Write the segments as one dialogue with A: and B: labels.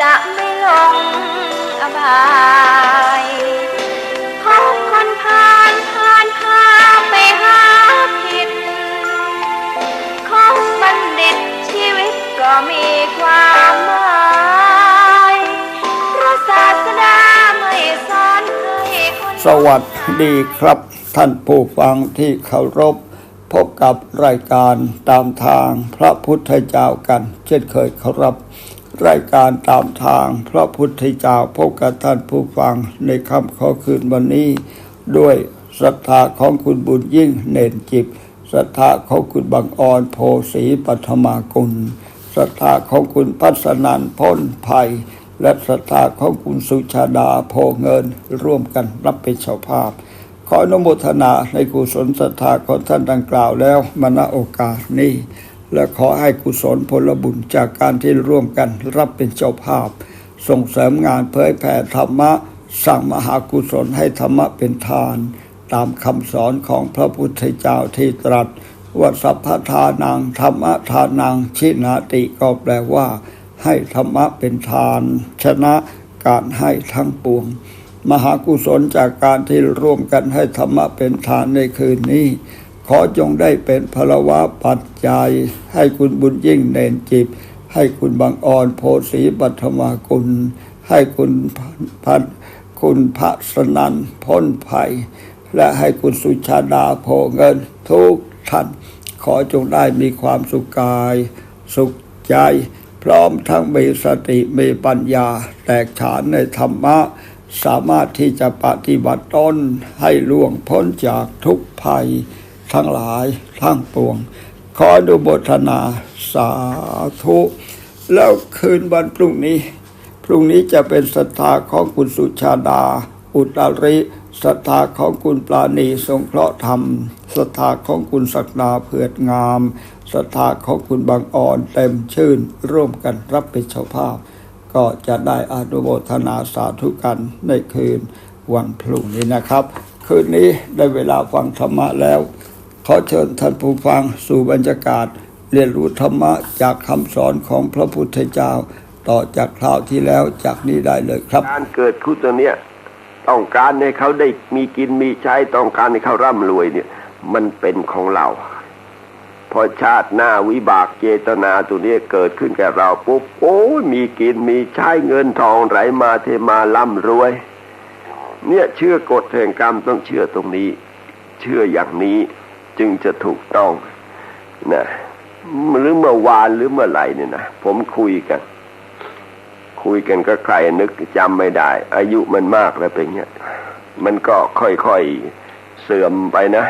A: จะไม่ลงอบายพบคนผ่านผ่านพาไปหาผิดของบัณฑิตชีวิตก็มีความหมายพระศาสดาไม่สอนให้คน
B: สวัสดีครับ ท่านผู้ฟังที่เคารพพบกับรายการตามทางพระพุทธเจ้ากัน เช่นเคยครับ รายการตามทางพระพุทธเจ้าพบกับท่านผู้ฟังในค่ำขอคืนวันนี้ ด้วยศรัทธาของคุณบุญยิ่งเน่นจิบศรัทธาของคุณบางออนโพสีปัทมากุลศรัทธาของคุณพัฒนันพ้นภัย และศรัทธาของคุณสุชาดาโพเงินร่วมกันรับเป็นเจ้าภาพ ขออนุโมทนาในกุศลศรัทธาของท่านดังกล่าวแล้วมณโอกาสนี้ และขอให้กุศลผลบุญจากการที่ร่วมกันรับเป็นเจ้าภาพ ส่งเสริมงานเผยแผ่ธรรมะสร้างมหากุศลให้ธรรมะเป็นทาน ตามคำสอนของพระพุทธเจ้าที่ตรัสว่าสัพพทานังธรรมะทานังชินาติก็แปลว่า ให้ธรรมะเป็นทาน ชนะการให้ทั้งปวง มหากุศลจากการที่ร่วมกันให้ธรรมะเป็นทานในคืนนี้ ขอจงได้เป็นพลวะปัจจัย ให้คุณบุญยิ่งเนนจิบ ให้คุณบางอ่อนโพสีปัทมากุลให้คุณพันคุณพระสนันพ้นภัย และให้คุณสุชาดาโพเงินทุกท่าน ขอจงได้มีความสุขกาย สุขใจ พร้อมทั้งมีสติมีปัญญา แตกฉานในธรรมะ สามารถที่จะปฏิบัติตนให้ล่วงพ้นจากทุกภัย ทั้งหลายทั้งปวง ขออนุโมทนาสาธุ แล้วคืนวันพรุ่งนี้ พรุ่งนี้จะเป็นศรัทธาของคุณสุชาดา อุตริศรัทธาของคุณปราณีสงเคราะห์ธรรมศรัทธาของคุณศักดาเผือดงามศรัทธาของคุณบางอ่อนเต็มชื่น ร่วมกันรับเป็นเจ้าภาพ ก็จะได้อนุโมทนาสาธุกันในคืนวันพรุ่งนี้นะครับ คืนนี้ได้เวลาฟังธรรมะแล้ว อเชิญท่านผู้ฟังสู่บรรยากาศ เรียนรู้ธรรมะจากคำสอนของพระพุทธเจ้า ต่อจากคราวที่แล้วจากนี้ได้เลยครับ
C: การเกิดคุตัวเนี้ยต้องการให้เขาได้มีกินมีใช้ต้องการให้เขาร่ำรวยเนี่ย มันเป็นของเรา พอชาติหน้าวิบากเจตนาตัวนี้เกิดขึ้นแก่เราปุ๊บโอ้มีกินมีใช้เงินทองไหลมาเทมาร่ำรวย เนี่ยเชื่อกฎแห่งกรรมต้องเชื่อตรงนี้ เชื่ออย่างนี้ จึงจะถูกต้องนะหรือเมื่อวานหรือเมื่อไหร่เนี่ยนะผมคุยกัน คุยกันก็ใครนึกจำไม่ได้ อายุมันมากแล้วเป็นเงี้ยมันก็ค่อยๆเสื่อมไปนะ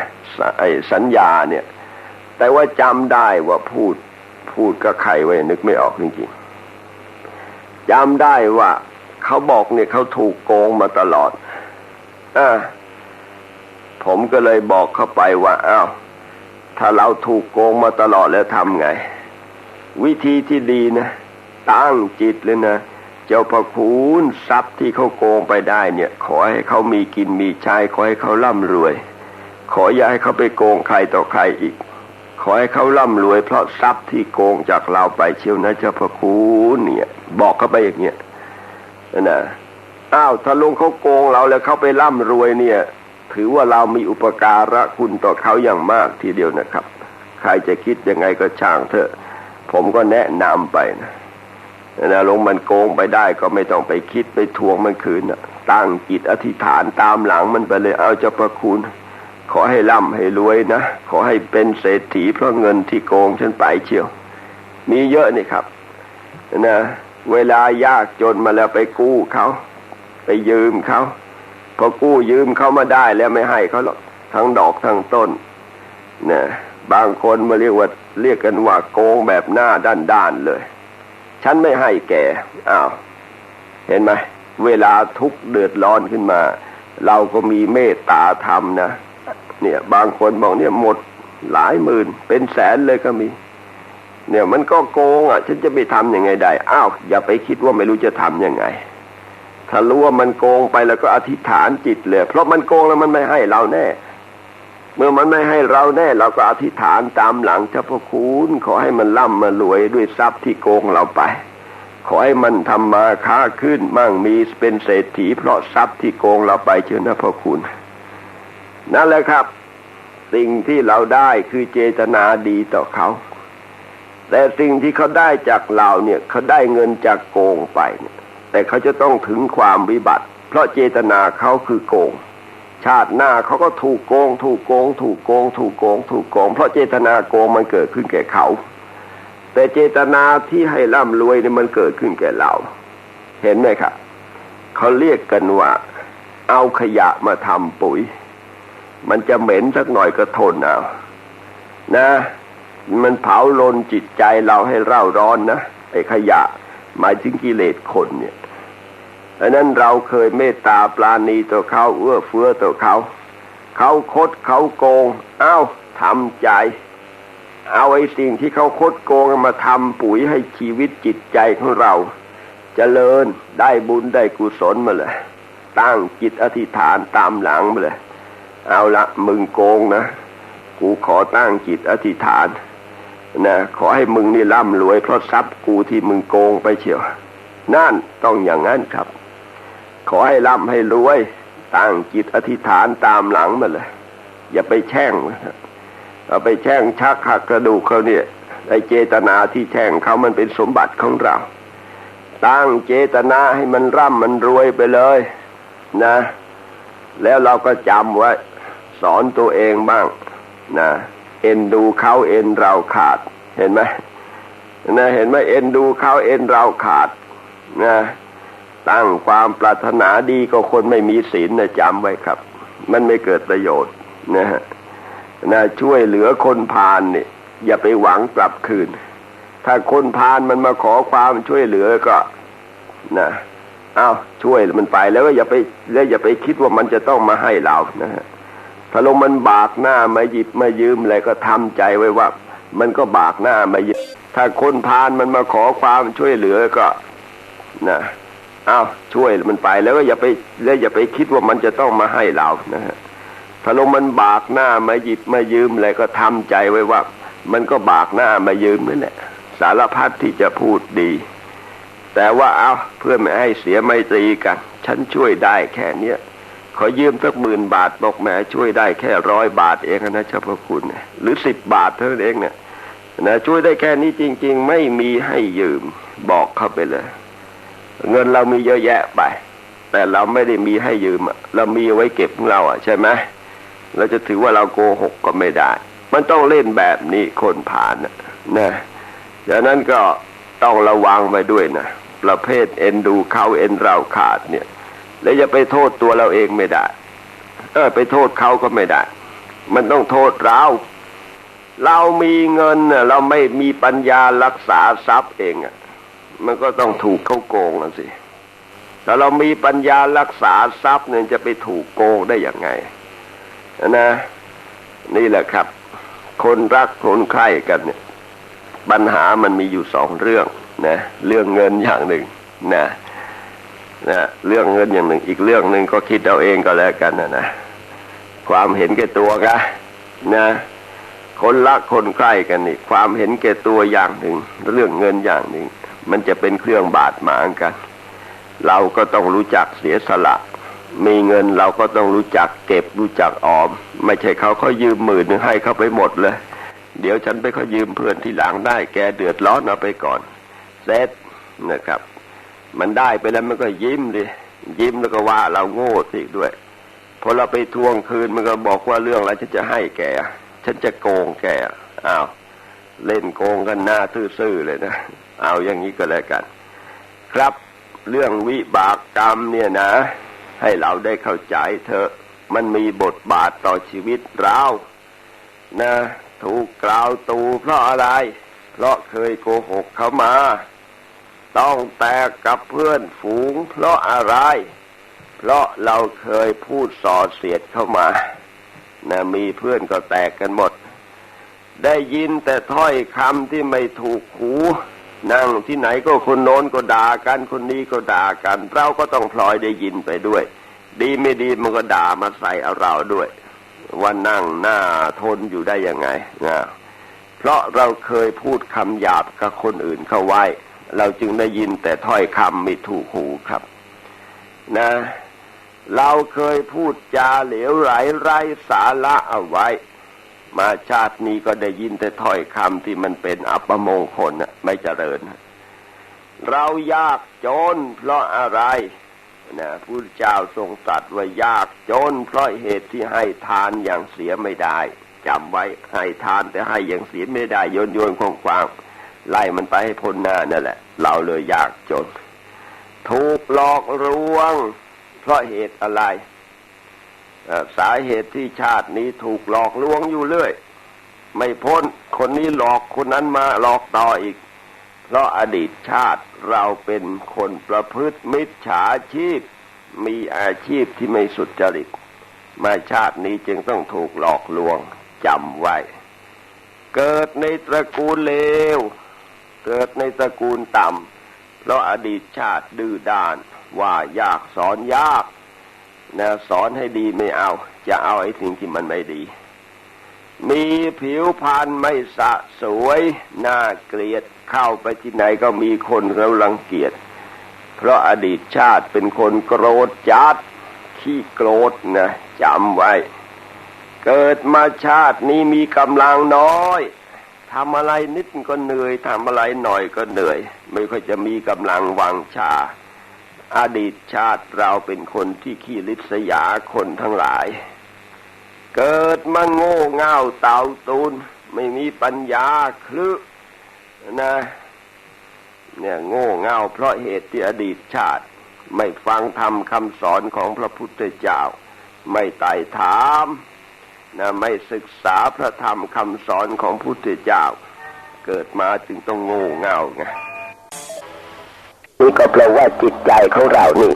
C: ไอ้สัญญาเนี่ย แต่ว่าจำได้ว่าพูดพูดกับใครไว้นึกไม่ออกจริงๆจำได้ว่าเขาบอกเนี่ยเขาถูกโกงมาตลอดอ่าผมก็เลยบอกเขาไปว่าอ้าว ถ้าเราถูกโกงมาตลอดแล้วทำไง วิธีที่ดีนะ ตั้งจิตเลยนะ เจ้าพระคุณทรัพย์ที่เขาโกงไปได้เนี่ย ขอให้เขามีกินมีใช้ขอให้เขาร่ำรวย ขออย่าให้เขาไปโกงใครต่อใครอีก ขอให้เขาร่ำรวย เพราะทรัพย์ที่โกงจากเราไปเชียวนะเจ้าพระคุณเนี่ย บอกเขาไปอย่างเงี้ยนะอ้าวถ้าลุงเขาโกงเราแล้วเขาไปร่ำรวยเนี่ย ถือว่าเรามีอุปการะคุณต่อเขาอย่างมากทีเดียวนะครับ ใครจะคิดยังไงก็ช่างเถอะ ผมก็แนะนำไปนะนะลงมันโกงไปได้ก็ไม่ต้องไปคิดไปทวงมันคืนนะตั้งจิตอธิษฐานตามหลังมันไปเลยเอาเจ้าประคุณ ขอให้ร่ำให้รวยนะ ขอให้เป็นเศรษฐีเพราะเงินที่โกงฉันไปเชียว มีเยอะนี่ครับนะเวลายากจนมาแล้วไปกู้เขา ไปยืมเขา พอกู้ยืมเขามาได้แล้วไม่ให้เขาหรอกทั้งดอกทั้งต้นนะบางคนมาเรียกว่าเรียกกันว่าโกงแบบหน้าด้านๆเลย ฉันไม่ให้แกอ้าวเห็นไหมเวลาทุกเดือดร้อนขึ้นมา เราก็มีเมตตาธรรมนะเนี่ย บางคนบอกเนี่ยหมดหลายหมื่น เป็นแสนเลยก็มี เนี่ยมันก็โกงอะ ฉันจะไปทำยังไงได้อ้าวอย่าไปคิดว่าไม่รู้จะทำยังไง ถ้ารู้ว่ามันโกงไปแล้วก็อธิษฐานจิตเลย เพราะมันโกงแล้วมันไม่ให้เราแน่ เมื่อมันไม่ให้เราแน่ เราก็อธิษฐานตามหลังเจ้าพระคุณขอให้มันร่ำมารวยด้วยทรัพย์ที่โกงเราไป ขอให้มันทำมาค้าขึ้นมั่งมีเป็นเศรษฐี เพราะทรัพย์ที่โกงเราไปเชิญนะพระคุณ นั่นแหละครับ สิ่งที่เราได้คือเจตนาดีต่อเขาแต่สิ่งที่เขาได้จากเราเนี่ยเขาได้เงินจากโกงไปเนี่ย แต่เขาจะต้องถึงความวิบัติ เพราะเจตนาเขาคือโกง ชาติหน้าเขาก็ถูกโกง ถูกโกง ถูกโกง ถูกโกง ถูกโกง เพราะเจตนาโกงมันเกิดขึ้นแก่เขา แต่เจตนาที่ให้ร่ำรวยเนี่ยมันเกิดขึ้นแก่เรา เห็นไหมครับเขาเรียกกันว่า เอาขยะมาทำปุ๋ย มันจะเหม็นสักหน่อยก็ทนเอานะมันเผาลนจิตใจเราให้เร่าร้อนนะไอ้ขยะหมายถึงกิเลสคนเนี่ย ดังนั้นเราเคยเมตตาปราณีต่อเขาเอื้อเฟื้อต่อเขา เขาคดเขาโกง เอ้าทำใจ เอาไอ้สิ่งที่เขาคดโกงมาทำปุ๋ยให้ชีวิตจิตใจของเราจเจริญได้บุญได้กุศลมาเลย ตั้งจิตอธิษฐานตามหลังมาเลย เอาละมึงโกงนะ กูขอตั้งจิตอธิษฐานนะขอให้มึงนี่ร่ำรวยเพราะทรัพย์กูที่มึงโกงไปเชียว นั่นต้องอย่างนั้นครับ ขอให้ร่ำให้รวย ตั้งจิตอธิษฐานตามหลังมาเลย อย่าไปแช่งนะครับเอาไปแช่งชักหักกระดูกเขาเนี่ยไอเจตนาที่แช่งเขามันเป็นสมบัติของเรา ตั้งเจตนาให้มันร่ำมันรวยไปเลยนะ แล้วเราก็จำไว้ สอนตัวเองบ้างนะเอ็นดูเขาเอ็นเราขาด เห็นไหมนะเห็นไหมเอ็นดูเขาเอ็นเราขาดนะ ตั้งความปรารถนาดีก็คนไม่มีศีลนะจำไว้ครับ มันไม่เกิดประโยชน์นะฮะนะช่วยเหลือคนพาลเนี่ย อย่าไปหวังกลับคืน ถ้าคนพาลมันมาขอความช่วยเหลือก็นะเอาช่วยมันไปแล้วก็อย่าไปแล้วอย่าไปคิดว่ามันจะต้องมาให้เรานะฮะถ้าลงมันบากหน้ามาหยิบมายืมอะไรก็ทำใจไว้ว่า มันก็บากหน้ามายืมถ้าคนพาลมันมาขอความช่วยเหลือก็นะ อ้าวช่วยมันไปแล้วก็อย่าไปแล้วอย่าไปคิดว่ามันจะต้องมาให้เรานะฮะถ้าลงมันบากหน้ามาหยิบมายืมอะไรก็ทำใจไว้ว่า มันก็บากหน้ามายืมนั่นแหละสารพัดที่จะพูดดี แต่ว่าเอาเพื่อไม่ให้เสียไมตรีกัน ฉันช่วยได้แค่เนี้ยขอยืมสักหมื่นบาทบอกแหม่ช่วยได้แค่ร้อยบาทเองนะเจ้าพระคุณ หรือสิบบาทเท่านั้นเองเนี่ยนะช่วยได้แค่นี้จริง ๆ ไม่มีให้ยืมบอกเข้าไปเลย เงินเรามีเยอะแยะไป แต่เราไม่ได้มีให้ยืมเรามีเอาไว้เก็บของเราอะใช่ไหมเราจะถือว่าเราโกหกก็ไม่ได้ มันต้องเล่นแบบนี้คนผ่านนะนะดังนั้นก็ต้องระวังไว้ด้วยนะประเภทเอ็นดูเขาเอ็นเราขาดเนี่ย แล้วอย่าไปโทษตัวเราเองไม่ได้เออไปโทษเขาก็ไม่ได้ มันต้องโทษเรา เรามีเงินเราไม่มีปัญญารักษาทรัพย์เองอะ มันก็ต้องถูกเขาโกงอะสิแต่เรามีปัญญารักษาทรัพย์เนี่ยจะไปถูกโกงได้อย่างไงนะ นี่แหละครับ คนรักคนใคร่กันเนี่ยปัญหามันมีอยู่สองเรื่องนะเรื่องเงินอย่างหนึ่งนะนะเรื่องเงินอย่างหนึ่ง อีกเรื่องหนึ่งก็คิดเอาเองก็แล้วกันนะนะความเห็นแก่ตัวกันนะคนรักคนใกล้กันนี่ ความเห็นแก่ตัวอย่างหนึ่ง เรื่องเงินอย่างหนึ่ง มันจะเป็นเครื่องบาดหมางกัน เราก็ต้องรู้จักเสียสละ มีเงินเราก็ต้องรู้จักเก็บรู้จักออม ไม่ใช่เขาเขายืมหมื่นหนึ่งให้เขาไปหมดเลย เดี๋ยวฉันไปเขายืมเพื่อนที่หลังได้ แกเดือดร้อนเอาไปก่อนเซ็ตนะครับ มันได้ไปแล้วมันก็ยิ้มดิยิ้มแล้วก็ว่าเราโง่สิด้วยพอเราไปทวงคืนมันก็บอกว่าเรื่องอะไรฉันจะให้แกฉันจะโกงแกอ้าวเล่นโกงกันหน้าซื่อๆเลยนะ เอาอย่างนี้ก็แล้วกัน ครับเรื่องวิบากกรรมเนี่ยนะ ให้เราได้เข้าใจเถอะมันมีบทบาทต่อชีวิตเรานะ ถูกกล่าวตูเพราะอะไร เพราะเคยโกหกเขามา ต้องแตกกับเพื่อนฝูง เพราะอะไร เพราะเราเคยพูดส่อเสียดเข้ามานะมีเพื่อนก็แตกกันหมด ได้ยินแต่ถ้อยคำที่ไม่ถูกหู นั่งที่ไหนก็คนโน้นก็ด่ากันคนนี้ก็ด่ากัน เราก็ต้องพลอยได้ยินไปด้วย ดีไม่ดีมันก็ด่ามาใส่เอาเราด้วย ว่านั่งหน้าทนอยู่ได้ยังไงนะเพราะเราเคยพูดคำหยาบกับคนอื่นเข้าไว้ เราจึงได้ยินแต่ถ้อยคำไม่ถูกหูครับ นะ เราเคยพูดจาเหลวไหลไร้สาระเอาไว้ มาชาตินี้ก็ได้ยินแต่ถ้อยคำที่มันเป็นอัปมงคลนะไม่เจริญ เรายากจนเพราะอะไรนะพระเจ้าทรงตรัสว่ายากจนเพราะเหตุที่ให้ทานอย่างเสียไม่ได้จำไว้ให้ทานแต่ให้อย่างเสียไม่ได้โยนโยนควงควางไล่มันไปให้พ้นหน้านั่นแหละ เราเลยยากจน ถูกหลอกลวง เพราะเหตุอะไร สาเหตุที่ชาตินี้ถูกหลอกลวงอยู่เรื่อย ไม่พ้นคนนี้หลอกคนนั้นมาหลอกต่ออีก เพราะอดีตชาติเราเป็นคนประพฤติมิจฉาชีพ มีอาชีพที่ไม่สุจริตมาชาตินี้จึงต้องถูกหลอกลวงจำไว้ เกิดในตระกูลเลว เกิดในตระกูลต่ำเพราะอดีตชาติดื้อด้านว่ายากสอนยาก นะสอนให้ดีไม่เอา จะเอาไอ้สิ่งที่มันไม่ดี มีผิวพรรณไม่สะสวยน่าเกลียดเข้าไปที่ไหนก็มีคนเขารังเกียจเพราะอดีตชาติเป็นคนโกรธจัดขี้โกรธนะจำไว้ เกิดมาชาตินี้มีกำลังน้อยทำอะไรนิดก็เหนื่อยทำอะไรหน่อยก็เหนื่อย ไม่ค่อยจะมีกำลังวังชา อดีตชาติเราเป็นคนที่ขี้ลิษยาคนทั้งหลาย เกิดมาโง่เง่าเต่าตูน ไม่มีปัญญาคลึนะ เนี่ยโง่เง่าเพราะเหตุที่อดีตชาติ ไม่ฟังธรรมคำสอนของพระพุทธเจ้า ไม่ไต่ถามนะไม่ศึกษาพระธรรมคำสอนของพุทธเจ้า เกิดมาจึงต้องโง่เง่าไง นี่ก็เพราะว่าจิตใจของเรานี่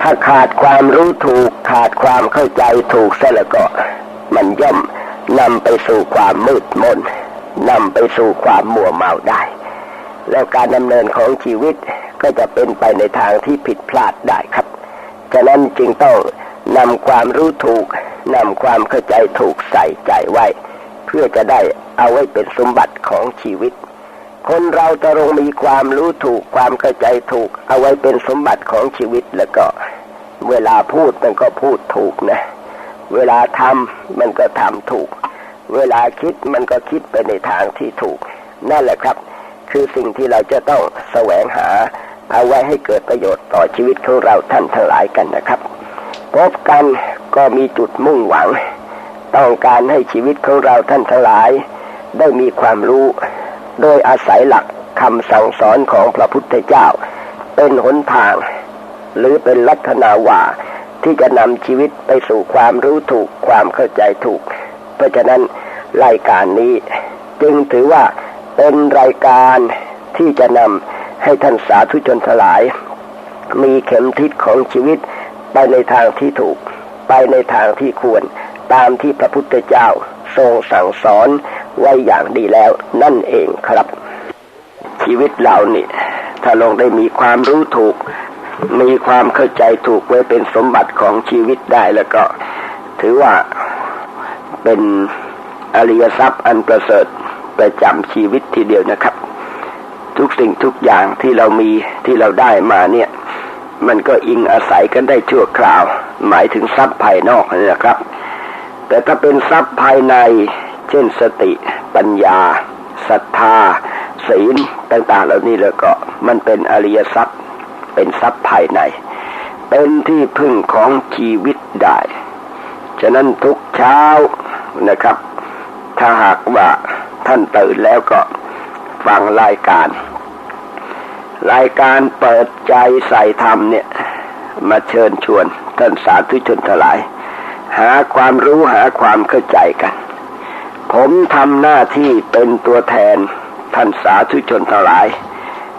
C: ถ้าขาดความรู้ถูกขาดความเข้าใจถูกซะแล้วก็ มันย่อมนำไปสู่ความมืดมนนำไปสู่ความมัวเมาได้ แล้วการดำเนินของชีวิตก็จะเป็นไปในทางที่ผิดพลาดได้ครับ ฉะนั้นจึงต้องนำความรู้ถูกนำความเข้าใจถูกใส่ใจไว้ เพื่อจะได้เอาไว้เป็นสมบัติของชีวิต คนเราจะลงมีความรู้ถูกความเข้าใจถูก เอาไว้เป็นสมบัติของชีวิตแล้วก็ เวลาพูดมันก็พูดถูกนะ เวลาทำมันก็ทำถูก เวลาคิดมันก็คิดไปในทางที่ถูก นั่นแหละครับ คือสิ่งที่เราจะต้องแสวงหา เอาไว้ให้เกิดประโยชน์ต่อชีวิตของเราท่านทั้งหลายกันนะครับ พบกันก็มีจุดมุ่งหวัง ต้องการให้ชีวิตของเราท่านทั้งหลาย ได้มีความรู้ โดยอาศัยหลักคำสั่งสอนของพระพุทธเจ้า เป็นหนทาง หรือเป็นลัคนาว่าที่จะนำชีวิตไปสู่ความรู้ถูกความเข้าใจถูก เพราะฉะนั้นรายการนี้จึงถือว่าเป็นรายการที่จะนำให้ท่านสาธุชนทลาย มีเข็มทิศของชีวิตไปในทางที่ถูก ไปในทางที่ควร ตามที่พระพุทธเจ้าทรงสั่งสอน ไว้อย่างดีแล้วนั่นเองครับ ชีวิตเรานี่ ถ้าลงได้มีความรู้ถูก มีความเข้าใจถูกไว้เป็นสมบัติของชีวิตได้แล้วก็ ถือว่าเป็นอริยทรัพย์อันประเสริฐประจำชีวิตทีเดียวนะครับ ทุกสิ่งทุกอย่างที่เรามีที่เราได้มาเนี่ย มันก็อิงอาศัยกันได้ชั่วคราว หมายถึงทรัพย์ภายนอกนี่นะครับ แต่ถ้าเป็นทรัพย์ภายใน เช่นสติปัญญาศรัทธา ศีลต่าง ๆ เหล่านี้แล้วก็มันเป็นอริยทรัพย์ เป็นทรัพย์ภายใน เป็นที่พึ่งของชีวิตได้ ฉะนั้นทุกเช้านะครับ ถ้าหากว่าท่านตื่นแล้วก็ฟังรายการ รายการเปิดใจใส่ธรรมเนี่ย มาเชิญชวนท่านสาธุชนทั้งหลาย หาความรู้หาความเข้าใจกัน ผมทำหน้าที่เป็นตัวแทนท่านสาธุชนทั้งหลาย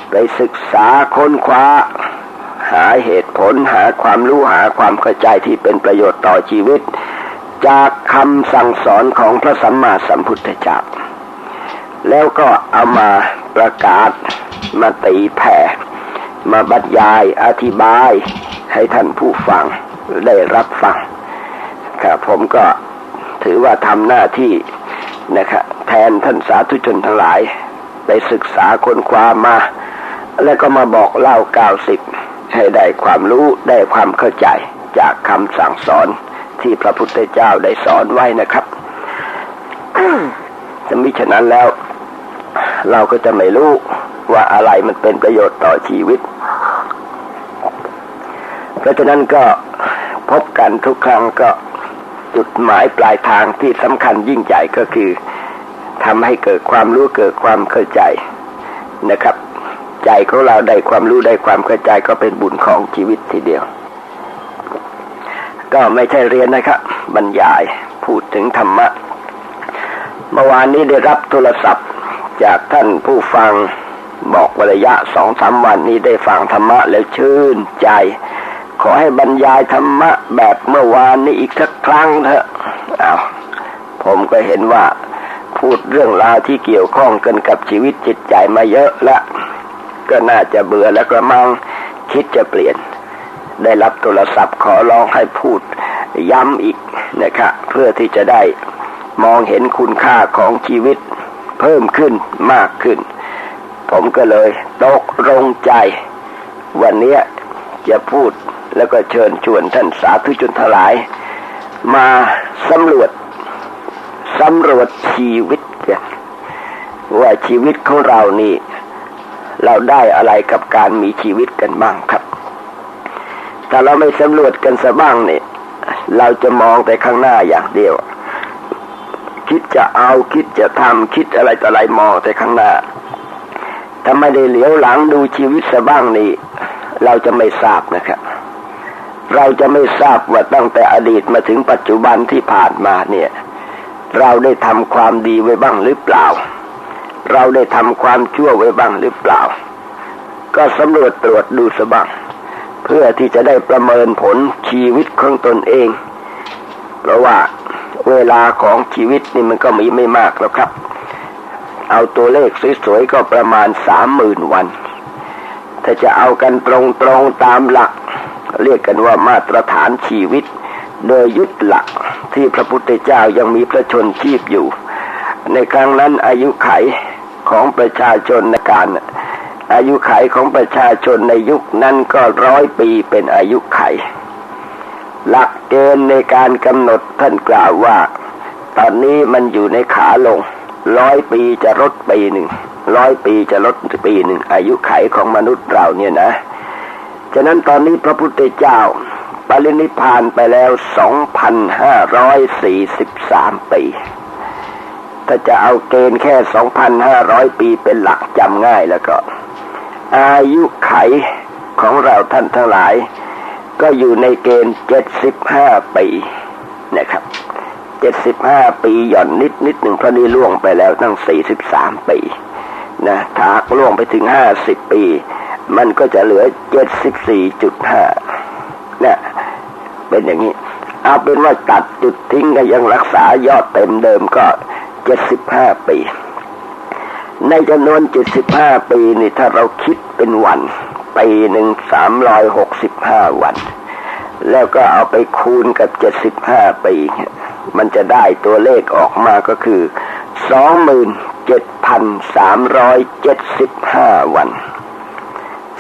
C: ไปศึกษาค้นคว้า หาเหตุผลหาความรู้หาความเข้าใจที่เป็นประโยชน์ต่อชีวิต
D: จากคำสั่งสอนของพระสัมมาสัมพุทธเจ้าแล้วก็เอามาประกาศมาตีแผ่มาบรรยายอธิบายให้ท่านผู้ฟังได้รับฟังครับผมก็ถือว่าทำหน้าที่ นะครับแทนท่านสาธุชนทั้งหลายไปศึกษาค้นคว้ามา แล้วก็มาบอกเล่ากล่าวสิบให้ได้ความรู้ได้ความเข้าใจจากคำสั่งสอนที่พระพุทธเจ้าได้สอนไว้นะครับจะมิฉะนั้นแล้ว เราก็จะไม่รู้ว่าอะไรมันเป็นประโยชน์ต่อชีวิต เพราะฉะนั้นก็พบกันทุกครั้งก็ จุดหมายปลายทางที่สำคัญยิ่งใหญ่ก็คือทำให้เกิดความรู้เกิดความเข้าใจนะครับ ใจของเราได้ความรู้ได้ความเข้าใจก็เป็นบุญของชีวิตทีเดียว ก็ไม่ใช่เรียนนะครับ บรรยายพูดถึงธรรมะเมื่อวานนี้ได้รับโทรศัพท์จากท่านผู้ฟังบอกวระยะสองสามวันนี้ได้ฟังธรรมะแล้วชื่นใจ ขอให้บรรยายธรรมะแบบเมื่อวานนี้อีกสักครั้งเถอะอ้าวผมก็เห็นว่าพูดเรื่องราวที่เกี่ยวข้องกันกับชีวิตจิตใจมาเยอะละ ก็น่าจะเบื่อแล้วกระมังคิดจะเปลี่ยน ได้รับโทรศัพท์ขอร้องให้พูดย้ำอีกนะครับเพื่อที่จะได้มองเห็นคุณค่าของชีวิตเพิ่มขึ้นมากขึ้น ผมก็เลยตกลงใจ วันนี้จะพูด แล้วก็เชิญชวนท่านสาธุชนทั้งหลาย มาสำรวจสำรวจชีวิตว่าชีวิตของเรานี่ เราได้อะไรกับการมีชีวิตกันบ้างครับถ้าเราไม่สำรวจกันสบ้างเนี่ยเราจะมองแต่ข้างหน้าอย่างเดียว คิดจะเอาคิดจะทำคิดอะไรต่ออะไรมองแต่ข้างหน้าถ้าไม่ได้เหลียวหลังดูชีวิตสบ้างนี่เราจะไม่ทราบนะครับ เราจะไม่ทราบว่าตั้งแต่อดีตมาถึงปัจจุบันที่ผ่านมาเนี่ย เราได้ทำความดีไว้บ้างหรือเปล่า เราได้ทำความชั่วไว้บ้างหรือเปล่า ก็สำรวจตรวจดูสบ้างเพื่อที่จะได้ประเมินผลชีวิตของตนเอง เพราะว่าเวลาของชีวิตนี่มันก็มีไม่มากแล้วครับ เอาตัวเลขสวยๆก็ประมาณสามหมื่นวัน ถ้าจะเอากันตรงๆตามหลัก เรียกกันว่ามาตรฐานชีวิต โดยยึดหลักที่พระพุทธเจ้ายังมีพระชนชีพอยู่ ในครั้งนั้นอายุไขของประชาชนในการอายุไขของประชาชนในยุคนั้นก็ร้อยปีเป็นอายุไข หลักเกณฑ์ในการกำหนดท่านกล่าวว่า ตอนนี้มันอยู่ในขาลงร้อยปีจะลดปีหนึ่งร้อยปีจะลดปีหนึ่งอายุไขของมนุษย์เราเนี่ยนะ ฉะนั้นตอนนี้พระพุทธเจ้าปรินิพานไปแล้ว 2,543 ปี ถ้าจะเอาเกณฑ์แค่ 2,500 ปีเป็นหลักจำง่ายแล้วก็ อายุไขของเราท่านทั้งหลาย ก็อยู่ในเกณฑ์ 75 ปีนะครับ 75 ปีหย่อนนิดนิดหนึ่งเพราะนี่ล่วงไปแล้วตั้ง 43 ปีนะถ้าล่วงไปถึง 50 ปี มันก็จะเหลือ74.5นะเป็นอย่างนี้ เอาเป็นว่าตัดจุดทิ้งก็ยังรักษายอดเต็มเดิมก็75ปี ในจำนวน75ปีนี่ถ้าเราคิดเป็นวัน ปีหนึ่ง365วัน แล้วก็เอาไปคูณกับ75ปี มันจะได้ตัวเลขออกมาก็คือ27,375วัน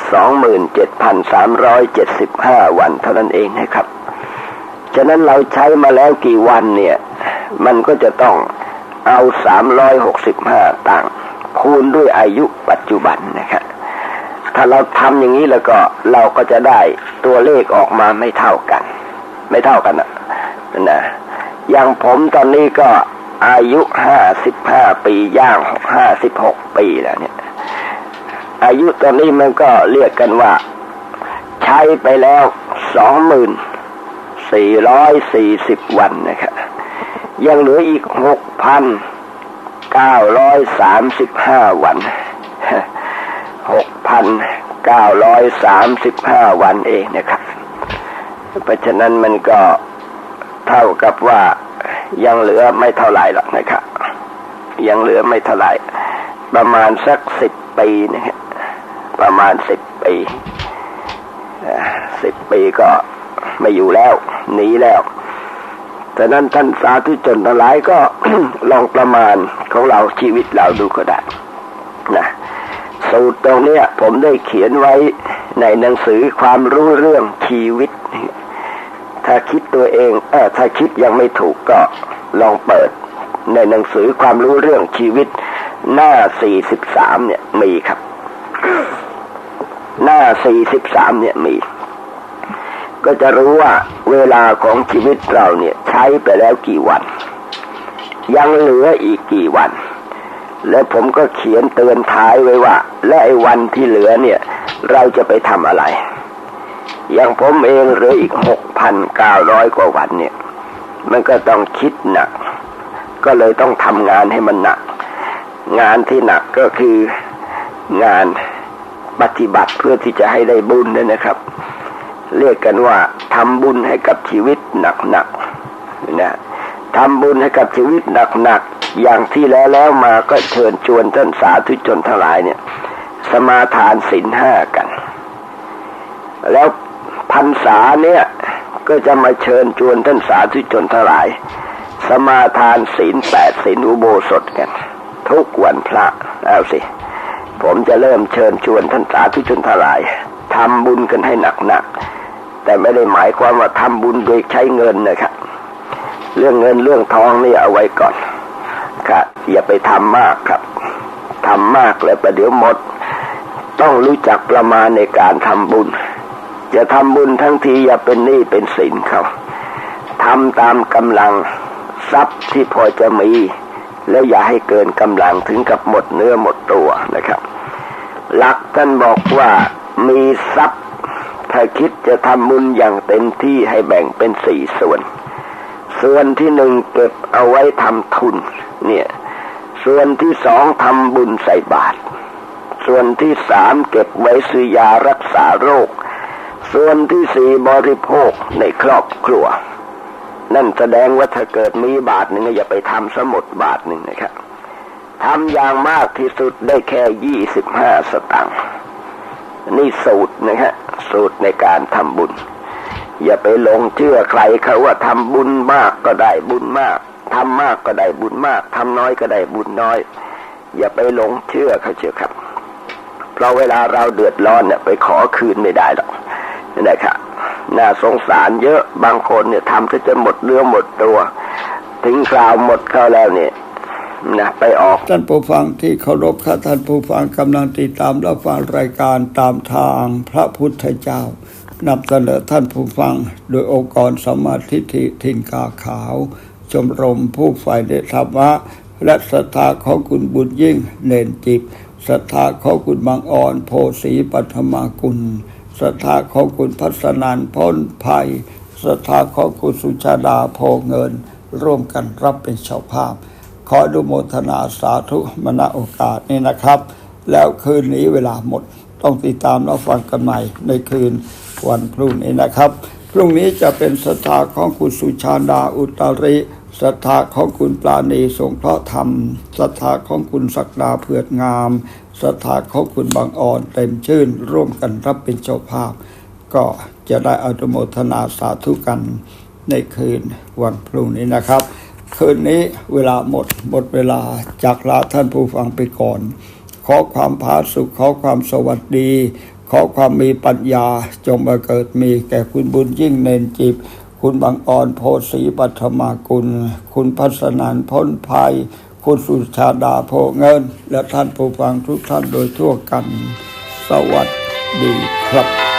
D: 27,375 วันเท่านั้นเองนะครับ ฉะนั้นเราใช้มาแล้วกี่วันเนี่ย มันก็จะต้องเอา 365ต่างคูณด้วยอายุปัจจุบันนะครับ ถ้าเราทำอย่างนี้แล้วก็เราก็จะได้ตัวเลขออกมาไม่เท่ากัน ไม่เท่ากันนะนะ อย่างผมตอนนี้ก็อายุห้าสิบห้าปีย่างห้าสิบหกปีแล้วเนี่ย อายุตอนนี้มันก็เรียกกันว่า ใช้ไปแล้วสองหมื่นสี่ร้อยสี่สิบวันนะครับยังเหลืออีกหกพันเก้าร้อยสามสิบห้าวันหกพันเก้าร้อยสามสิบห้าวันเองนะครับ เพราะฉะนั้นมันก็เท่ากับว่ายังเหลือไม่เท่าไหร่หรอกนะครับ ยังเหลือไม่เท่าไหร่ ประมาณสักสิบปีนะฮะ ประมาณสิบปีสิบปีก็ไม่อยู่แล้วหนีแล้วแต่นั้นท่านสาธุชนทั้งหลายก็ลองประมาณของเราชีวิตเราดูก็ได้นะสูตรตรงเนี้ยผมได้เขียนไว้ในหนังสือความรู้เรื่องชีวิต ถ้าคิดตัวเองเออถ้าคิดยังไม่ถูกก็ลองเปิด ในหนังสือความรู้เรื่องชีวิต หน้าสี่สิบสามเนี่ยมีครับ หน้าสี่สิบสามเนี่ยมี ก็จะรู้ว่าเวลาของชีวิตเราเนี่ยใช้ไปแล้วกี่วัน ยังเหลืออีกกี่วัน และผมก็เขียนเตือนท้ายไว้ว่า และไอ้วันที่เหลือเนี่ย เราจะไปทำอะไร อย่างผมเองเหลืออีกหกพันเก้าร้อยกว่าวันเนี่ย มันก็ต้องคิดหนัก ก็เลยต้องทำงานให้มันหนัก งานที่หนักก็คืองาน ปฏิบัติเพื่อที่จะให้ได้บุญนั่นนะครับ เรียกกันว่าทำบุญให้กับชีวิตหนักๆนะทำบุญให้กับชีวิตหนักๆอย่างที่แล้วแล้วมาก็เชิญชวนท่านสาธุชนทั้งหลายเนี่ย สมาทานศีลห้ากัน แล้วพรรษาเนี่ยก็จะมาเชิญชวนท่านสาธุชนทั้งหลาย สมาทานศีลแปดศีลอุโบสถกัน ทุกวันพระเอาสิ ผมจะเริ่มเชิญชวนท่านสาธุชนทั้งหลายทำบุญกันให้หนักๆแต่ไม่ได้หมายความว่าทำบุญโดยใช้เงินนะครับ เรื่องเงินเรื่องทองนี่เอาไว้ก่อนครับอย่าไปทำมากครับทำมากแล้วประเดี๋ยวหมด ต้องรู้จักประมาณในการทำบุญจะทำบุญทั้งทีอย่าเป็นหนี้เป็นสินเขาทำตามกำลังทรัพย์ที่พอจะมี แล้วอย่าให้เกินกำลังถึงกับหมดเนื้อหมดตัวนะครับ หลักท่านบอกว่ามีทรัพย์ถ้าคิดจะทำบุญอย่างเต็มที่ให้แบ่งเป็นสี่ส่วน ส่วนที่หนึ่งเก็บเอาไว้ทำทุน เนี่ย ส่วนที่สองทำบุญใส่บาตร ส่วนที่สามเก็บไว้ซื้อยารักษาโรค ส่วนที่สี่บริโภคในครอบครัว นั่นแสดงว่าถ้าเกิดมีบาทหนึ่งอย่าไปทำสมุดบาทหนึ่งนะครับทำอย่างมากที่สุดได้แค่ยี่สิบห้าสตังค์นี่สูตรนะฮะสูตรในการทำบุญ อย่าไปหลงเชื่อใครเขาว่าทำบุญมากก็ได้บุญมากทำมากก็ได้บุญมากทำน้อยก็ได้บุญน้อย อย่าไปหลงเชื่อเขาเชื่อครับ เพราะเวลาเราเดือดร้อนเนี่ยไปขอคืนไม่ได้หรอกนะครับ น่าสงสารเยอะบางคนเนี่ยทำจนหมดเนื้อหมดตัว ถึงคราวหมดเขาแล้วเนี่ยนะไปออก
B: ท่านผู้ฟังที่เคารพค่ะท่านผู้ฟังกำลังติดตามรับฟังรายการตามทางพระพุทธเจ้านำเสนอท่านผู้ฟัง โดยองค์กรสมาธิฐิทินกาขาว ชมรมผู้ฝ่ายในธรรมะ และศรัทธาของคุณบุญยิ่งเนนจิตศรัทธาของคุณบางอ่อนโพสีปัทมากุล ศรัทธาของคุณพัฒนานพ้นภัยศรัทธาของคุณสุชาดาโพเงิน ร่วมกันรับเป็นเจ้าภาพ ขออนุโมทนาสาธุมณโอกาสนี้นะครับ แล้วคืนนี้เวลาหมดต้องติดตามรับฟังกันใหม่ในคืนวันพรุ่งนี้นะครับ พรุ่งนี้จะเป็นศรัทธาของคุณสุชาดาอุตริศรัทธาของคุณปราณีสงเคราะห์ธรรมศรัทธาของคุณศักดาเผือดงาม ศรัทธาของคุณบางอ่อนเต็มชื่นร่วมกันรับเป็นเจ้าภาพ ก็จะได้อนุโมทนาสาธุกันในคืนวันพรุ่งนี้นะครับ คืนนี้เวลาหมดหมดเวลาจากลาท่านผู้ฟังไปก่อน ขอความผาสุขขอความสวัสดี ขอความมีปัญญาจงมาเกิดมีแก่คุณบุญยิ่งเนนจิบ คุณบางอ่อนโพสีปัทมากุล คุณพัฒนานพ้นภัย คุณสุชาดาโพเงิน และท่านผู้ฟังทุกท่านโดยทั่วกัน สวัสดีครับ